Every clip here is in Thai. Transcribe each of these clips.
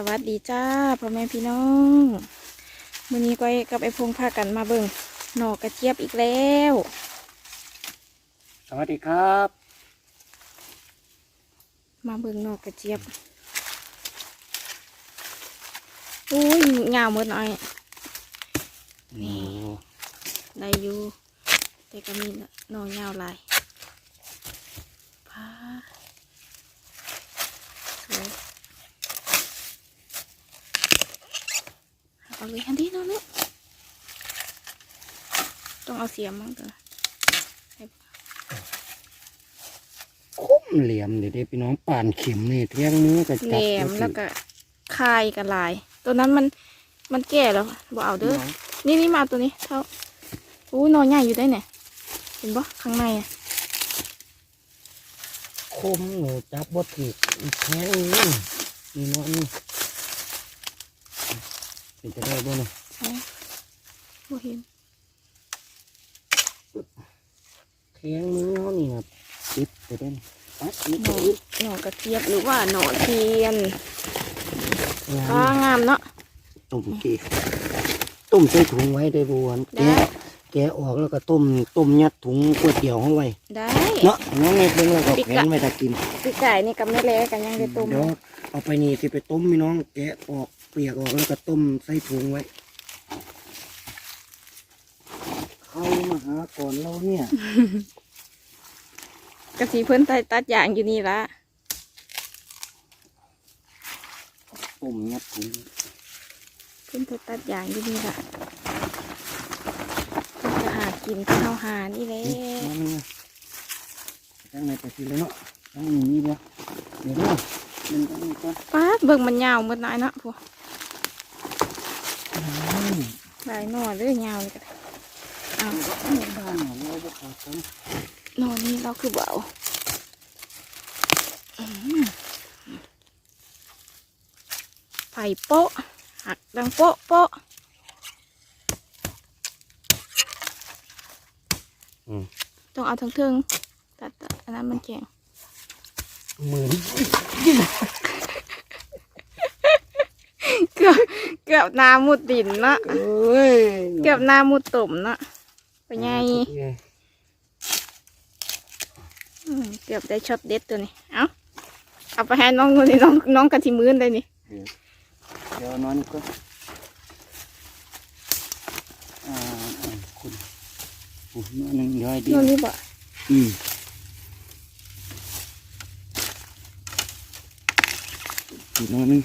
สวัสดีจ้าพ่อแม่พี่น้องมื้อนี้ก้อยกับไอ้พงพากันมาเบิ่งหน่อกระเจี๊ยบอีกแล้ว สวัสดีครับ มาเบิ่งหน่อกระเจี๊ยบอุ้ยยาวหมดหน่อยนี่ได้อยู่แต่ก็มีหน่อยาวหลายพาสวย เอาเลยทันทีเนาะลูกต้องเอาเสียมมั้งตัวคุ้มเหลี่ยมเดี๋ยวได้พี่น้องป่านเข็มนี่เที่ยงมือก็แหลจับมแล้วก็คายกับลาย ตัวนั้นมันมันแก่แล้วบ่เอาเด้อนี่นี่มาตัวนี้เท่าอู้นอนใหญ่อยู่ได้เนี่ยเห็นปะข้างในอะคมหนูจับบดถือแข็งนี่นี่เนาะนี่ เป็นจะได้บ่เนาะใช่บ่เห็นแข็งมือเขานี่นะติดไปได้ปัดนี่หนก็อนอึดหนอนกระเทียบหรือว่าหนอนเทียนงาฟ้ามงามเนาะต้มกีต้มใส่ถุงไว้ได้บวนได้แกะแกะออกแล้วก็ต้มต้มยัดถุงก๋วยเตี๋ยวเขาไว้ได้เนาะน้องเม็ดเบิ่งแล้วก็แขวนไว้ถ้ากินปีกไก่นี่กับไม่แล้กันยังได้ต้มเดี๋ยวเอาไปนี่สิไปต้มพี่น้องแกะออกเปียกออกแล้วก็ต้มใส่ถุงไว้ เข้ามาหาก่อนเราเนี่ยกระสีเพิ่นตัดตัดอย่างอยู่นี่ละต้มยัดถุงเพิ่นตัดตัดอย่างอยู่นี่ละเพิ่นจะหากินข้าวหานี่แหละนี่มาเนี่ยตั้งในไปสิเลยเนาะตั้งนี้นี่เดียวเดี๋ยวเนาะมันตั้งนี้ก่อน ป้าดเบิ่งมันยาวหมดหน่อยเนาะพวกอืม หลายหน่อเลยยาวเลยก็ได้อ้าวบ้านของเราบ่ขาดกันหน่อนี้เราคือเบเอาอืมไผ่โป๊ะหักดังโป๊ะโป๊ะอืมต้องเอาทั้งเทิงตัดตัดอันนั้นมันแข็งเหมือนเกือบ เกือบหนามุดดินเนาะเอ้ยเกือบหนามุดตุ่มเนาะเป็นไงอืมเกือบได้ช็อตเด็ดตัวนี้ เอาเอาไปให้น้องนู่นนี่น้องน้องกะทิมื้นเลยนี่ เดี๋ยวนอนก็อ่าอ่าคุณคุณนอนหนึ่งย้อยดี นู่นนี่บ่อืมอีกหนอยหนึง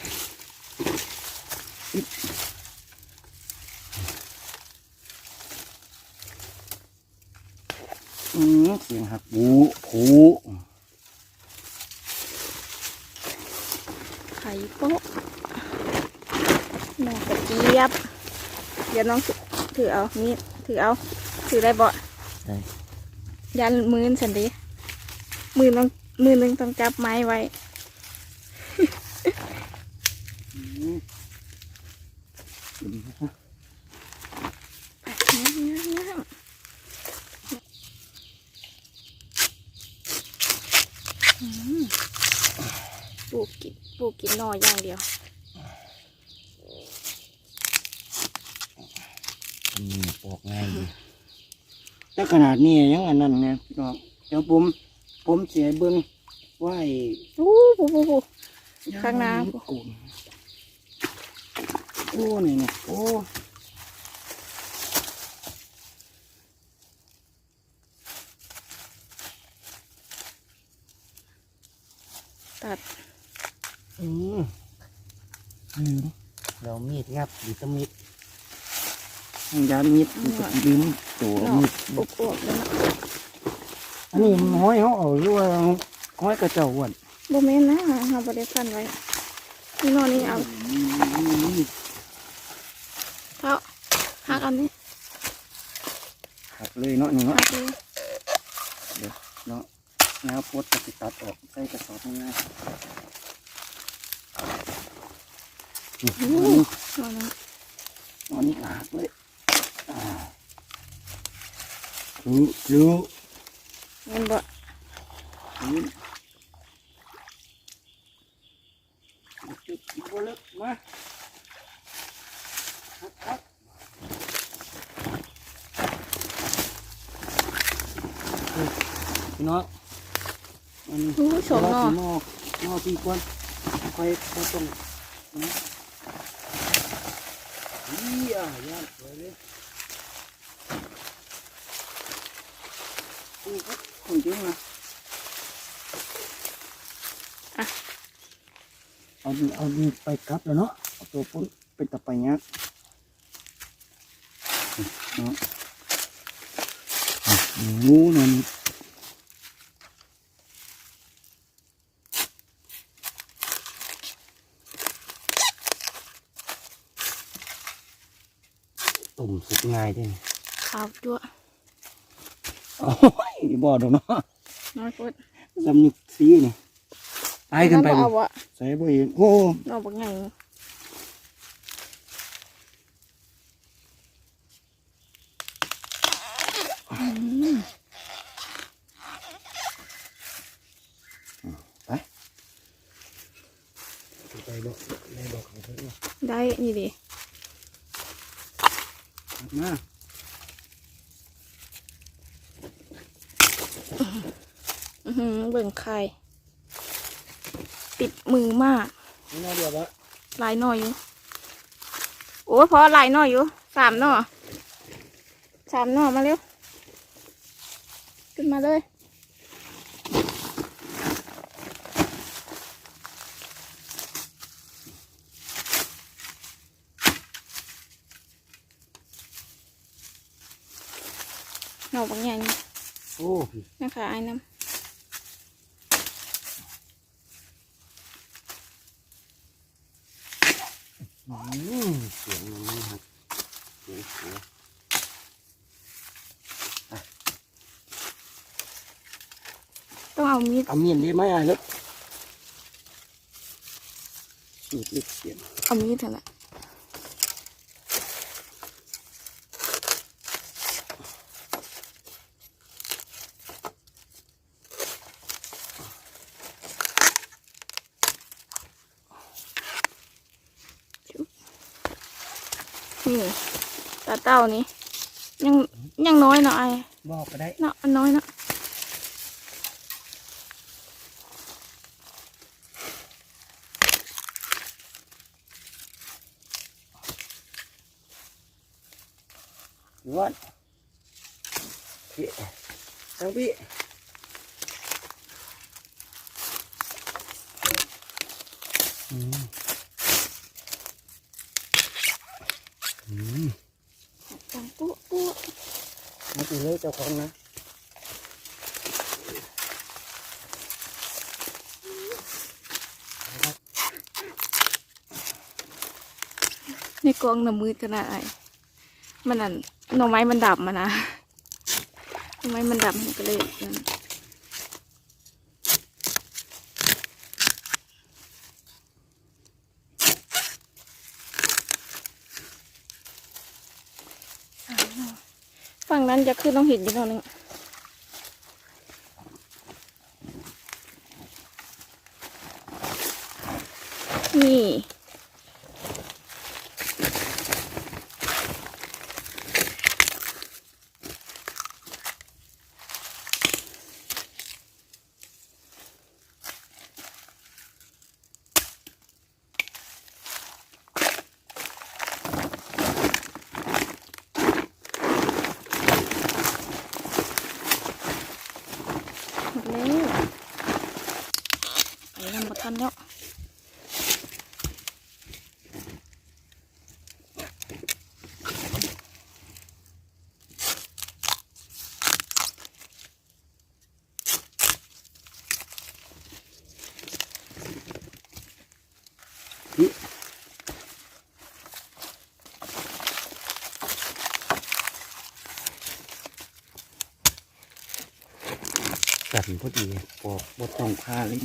อืมเสียงหักบูผูไข่โป๊ะน้องกระเจี๊ยบ เดี๋ยวน้องถือถือเอา นี่ ถือเอา ถือได้บ่ได้ยันมือฉันดิมือต้องมือหนึงต้องจับไม้ไว้ อืมอืม ไปน้ำน้ำน้ำอืมปลูกกินปลูกกินหน่ ออย่างเดียวอืมปอกง่ายดีแต่ขนาดนี้ยังอันนั้นไงพี่น้องเดี๋ยวผมผมเสียเบิ้งว่าไอ้อู้ปูปูปูข้างหน้าโอ้โอ้นี่นี่โอ้ตัดอืม ลืมเรามีดงับหรือตะมิดยานมีดมันก็ลืมตัวหน่อมีดอุบอวบแล้วเนาะอันนี้มันห้อยเขาเอาหรือว่าห้อยกระเจ้าอ้วนโบเมนนะเราบริพันไว้นี่หนอนี่เอาเท้าหักอันนี้หักเลยเนาะนี่เนาะหักเลยเนาะแนวโพดจะตัดออกใส่กระสอบง่าย ๆนี่หนอนั้นอันนี้ก็หักเลยอ่ารู้รู้เงินบ่รู้บ่ลึกมาครับพี่น้องอันนี้อู้สองนอหม้อหม้อปีกวนค่อยค่อยตรงนะ อีอะย่านสวยเลยนี่ครับของจริงนะเอาดีเอาดีไปกลับแล้วเนาะเอาตัวปุ้นเป็นตะไปยักเนาะงูนั่น ตุ่มสุกง่ายด้วยขาวจั่วโอ้ยบ่ดอกเนาะน้อยพุดสำนึกสีนี่ตายกันไปแล้วบ่เอาวะใส่บ่เห็นโอ้นอกบักไง ไปบ่ได้บอกเขาเพิ่นว่า ได้นี่ดิ มา อื้อหือ เบิ่งไข่ติดมือมากนี่น่าเดียวบ่หลายหน่อยอยู่ โอ้พอหลายหน่อยอยู่สามหน่อสามหน่อมาเร็ว ขึ้นมาเลย หน่อบางอย่าง โอ้ นะคะไอ้น้อืมเสียงมันนะครับเสียงเสียงำต้องเอามีดเอาเมียนได้ไหมอะลูกสูดลึกเสียงเอามีดเถอะนะนี่ตา เต้านี่ยังยังน้อยเนาะไอ้บอกก็ได้เนาะมันน้อยเนาะหรือว่าพี่ทั้งพี่อืมอืมจังปุ๊ปุ๊ มาตีเลยเจ้าของนะในกองน้ำมืดขนาดไอมันนั่นหน่อไม้มันดับมานะหน่อไม้มันดับมันก็เลยนั่นอ่าเนาะ ฝั่งนั้นจะขึ้นต้องเห็นอยู่ตรงนึง กันพอดีปอกบดต้องพาเลย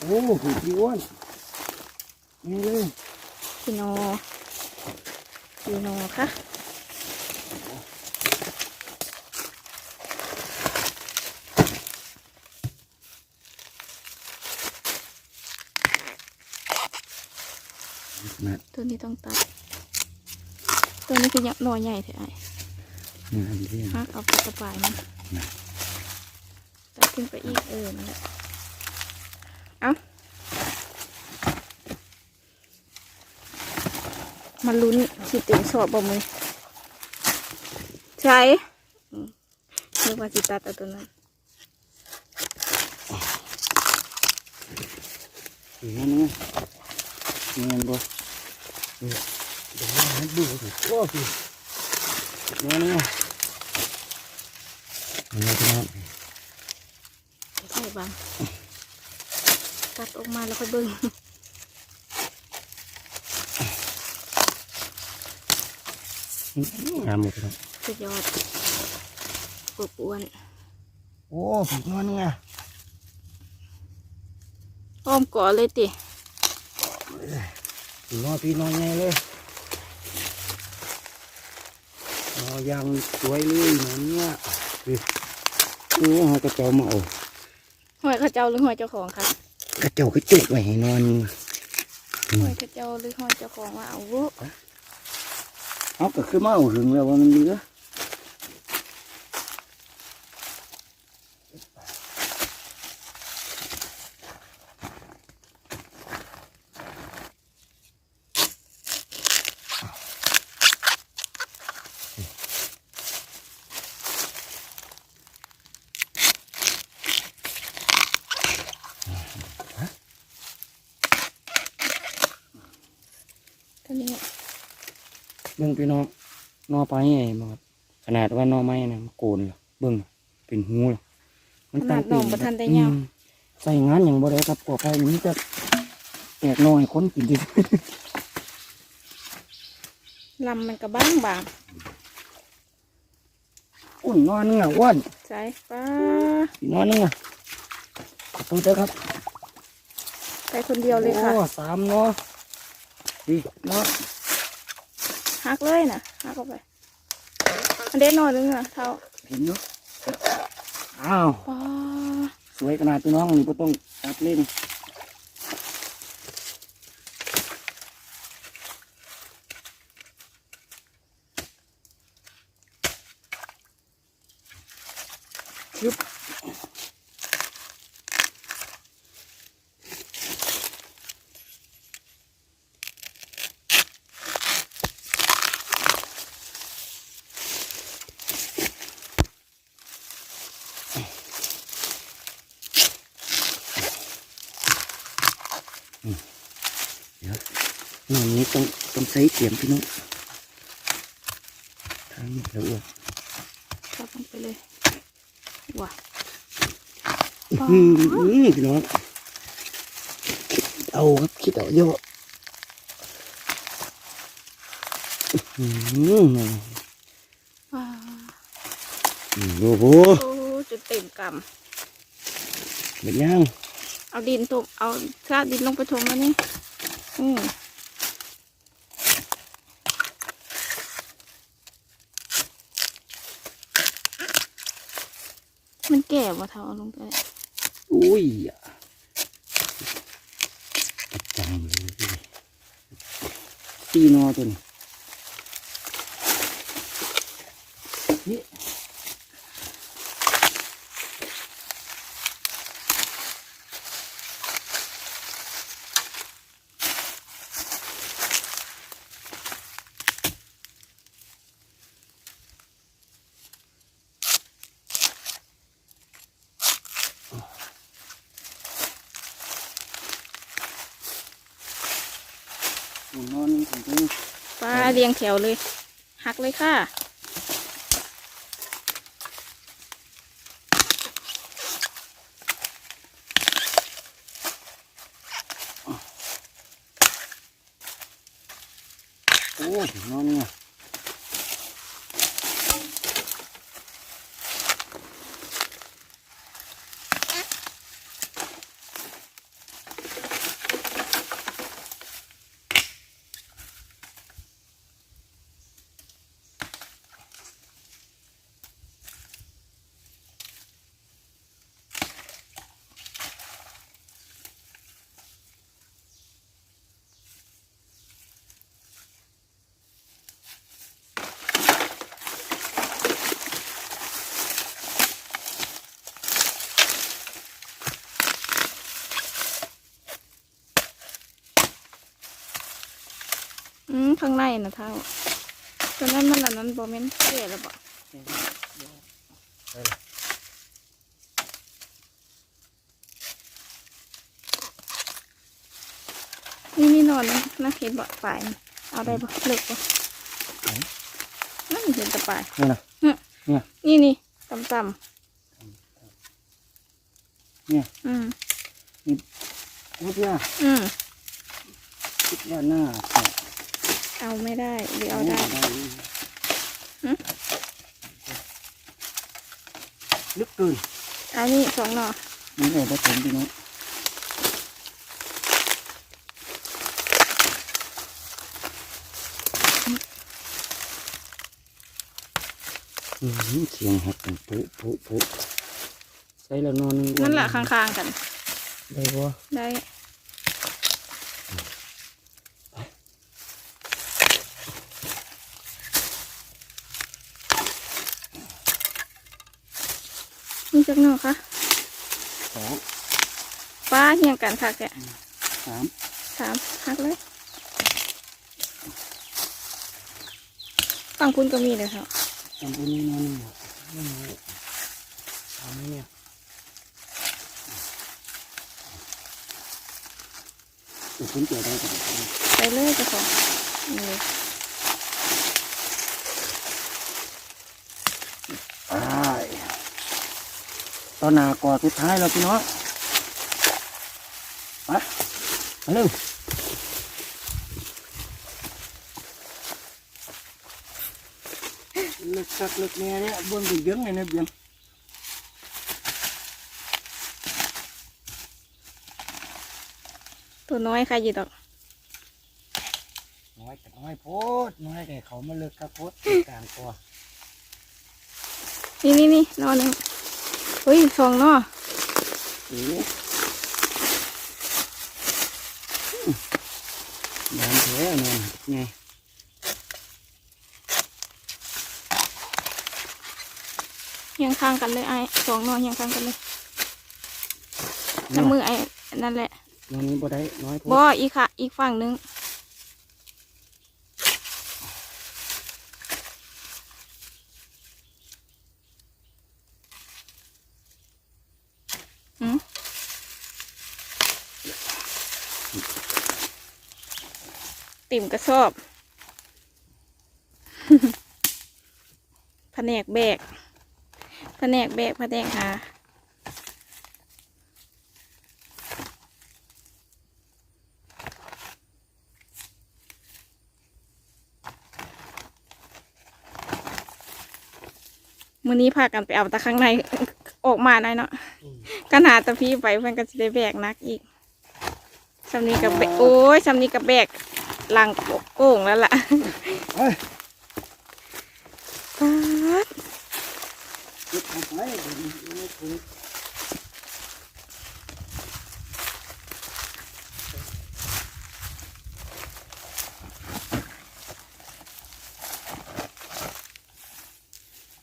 โอ้โหพี่อ้วนนี่เลยพี่โนพี่โนค่ะ นะ ตัวนี้ต้องตัด ตัวนี้คือยังหน่อใหญ่เถอะไอ้งานเรียนฮักเอาไปกระปายมันนะตัดขึ้นไปอีกเออนั่นแหละเอามาลุ้นขีดเต็มสอบบ่มือใช่อืมนึกว่าสิตัดเอาตัวนั้นอีกนั่นนึง เนบ่เออเดี๋ยวให้ดูสิโอ้พี่เงินนึงเงินพี่น้องใช่บางตัดออกมาแล้วค่อยเบิ่งงามหมดแล้วสุดยอดปบอ้วน โอ้ผีนอนไงอ้อมก่อเลยติ ผีนอนพี่นอนไงเลยนอนยังสวยเลยนอนเนี่ยคือโอ้หากระเจ้ามาเอาหอยเข้าเจ้าหรือหอยเจ้าของคะกระเจ้ากระจุกไว้ให้นอนหอยเข้าเจ้าหรือหอยเจ้าของว่าเอาวุเอาก็คือมาเอาหึงแล้วว่ามันเหลือตัวนี้ เบิ่งพี่น้องนอไปไงมาครับขนาดว่านอไม้นะมันโกนเหรอเบิ่งเป็นหูเหรอขนาดหนองประทันได้ยาวอืมใส่งานอย่างบ่ได้ครับปลอดภัยนี้จะแตกน้อยคนกินดิลำมันกระบ้างบางอุ่นนอนเนื้ออ้วนใช่ป้าอีกนอนเนื้อขอบคุณเจ้าครับไปคนเดียวเลยค่ะโอ้สามเนาะดีเนาะ หักเลยนะหักออกไปอันเด็ดหน่อยนึงอะเท่าเห็นเนาะอ้าวสวยขนาดพี่น้องนี่ก็ต้องตัดเล่นชึบเดี๋ยวน้ำนี้ ต้องต้องใช้เสียมพี่น้องทางนี้แล้วอ้วกจับลงไปเลยว้าอืมพี่น้องคิดเอาครับคิดเอาเยอะอืมว้าโอ้โหโอ้จุดเต็มกเป็นยังำเอาดินถมเอาคราดดินลงไปถมแล้วนี่อืม แก่บ่เท่าเอาลงไปอุ้ยจังเลยตีนอตัวนี้นี่อนนี่ผมต้อง ปลา เรียงแถวเลย หักเลยค่ะ โอ้ยนอนเนี่ย ข้างในนะเท่าตอนนั้นมันอันนั้นบอมเมนเกลี่ยแล้วบอกไปเลยนี่นี่นอนนะนะเห็นบ่ปลายมันเอาได้บ่เลิกบ่นั่นเห็นแต่ปลายนี่นะนี่นี่ต่ำเนี่ยๆอืมพูดเนี่ยอืมคิดว่าหน้า เอาไม่ได้หรือเอาได้หึลึกเกินเอานี่สองหน่อนี่เลยผสมพี่น้องอืมเสียงเห็ดเป็นปุ๊ปุ๊ปุ๊ใส่แล้วนอนนั่นแหละข้างๆกัน ได้บ่ได้ จักหน่อคะสองป้าเฮียงกันค่ะแกสามสามหักเลยฝั่งคุณก็มีเลยค่ะจำเป็นนี่นอนหนึ่งไม่น้อยเอาไหมเนี่ยเดี๋ยวคุณเจอได้ก่อนไปเลยเจ้าของนี่เลย ไปต อนหนากอดสุดท้ายแล้วพี่น้องไปมาเร็วลึกสักลึกแน่เนี่ยบนไปเบี้ยงเลยนะเบี้ยงตัวน้อยใครอยู่ดอกน้อยแต่น้อยโพดน้อยแต่เขามาเลิกครับโพดกลางตัวนี่นี่นี่นอนหนึ่งเฮ้ยสองเนอเอ๊ะน้ำแท้นอนไงเฮียังข้างกันเลยไอ้สองเนอเฮียังข้างกันเลยน้ำมือไอ้นั่นแหละนอนนี้บ่ได้น้อยโพบอดอีกค่ะ อีกฝั่งหนึง มกระสอบแผนกแบกแผนกแบกแผนกหามื้อนี้พากันไปเอาแตะข้างในออกมาได้เนาะกันหาแตะพี่ไปเพื่อนก็จะได้แบกหนักอีกสำนี้กับแบกโอ้ยสำนี้กับแบกห ลังโก่งแล้วล่ะเฮ้ยป๊าดเก็บ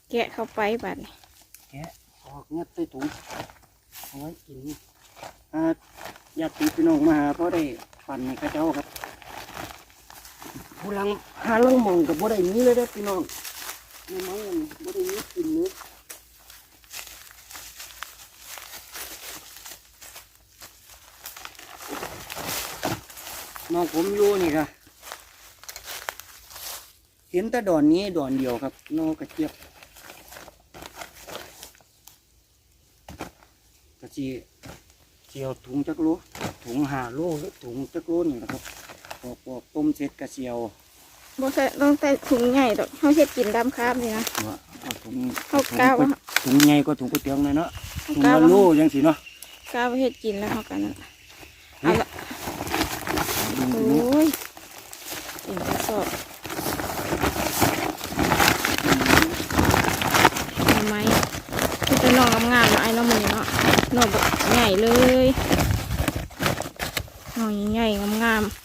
แกะเข้าไปบัดนี้แกะออกงัดใส่ถุงเอาไว้กินอ่าญาติพี่น้องมาหาเพราะได้ปั่นในกระเจ้าครับ ผู้ลังหาลังมองกับบ่ได้มีเลยเด้อพี่น้องนี่มันบ่ได้มีกินเลยน้องผมอยู่นี่ค่ะเห็นแต่ดอนนี้ดอนเดียวครับนอกกระเจี๊ยบกระจีเจียวถุงจักรโลถุงหาโลหรือถุงจักรโลนี่แหละครับ ปอกปอกต้มเสร็จกะเจียวบ่ใส่ต้องใส่ถุงใหญ่ดอกเขาเฮ็ดกินดำคาบนี่นะว่าเอาถุงเอากาวถุงอะถุงใหญ่กว่าถุงก๋วยเตี๋ยวหน่อยเนาะเอาถุงกาวละโลจังสิเนาะกาวเฮ็ดกินแล้วเขากันนั่นเอาละดูโอดู้ยติ่มกระสอบทำไมมันเป็นหน่องามๆเนาะไอ้เน้องมือเนาะหน่อแบบใหญ่เลยหน่อใหญ่ๆงามๆขาว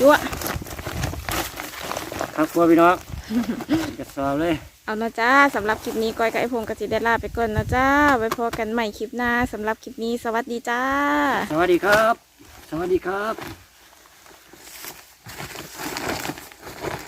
จั๊วะครับพ่อพี่น้องกระสอบเลย เอานะจ้าสำหรับคลิปนี้ก้อยกับไอพงกับจิได้ลาไปก่อนนะจ้า ไว้พอกันใหม่คลิปหน้าสำหรับคลิปนี้สวัสดีจ้า สวัสดีครับ สวัสดีครับ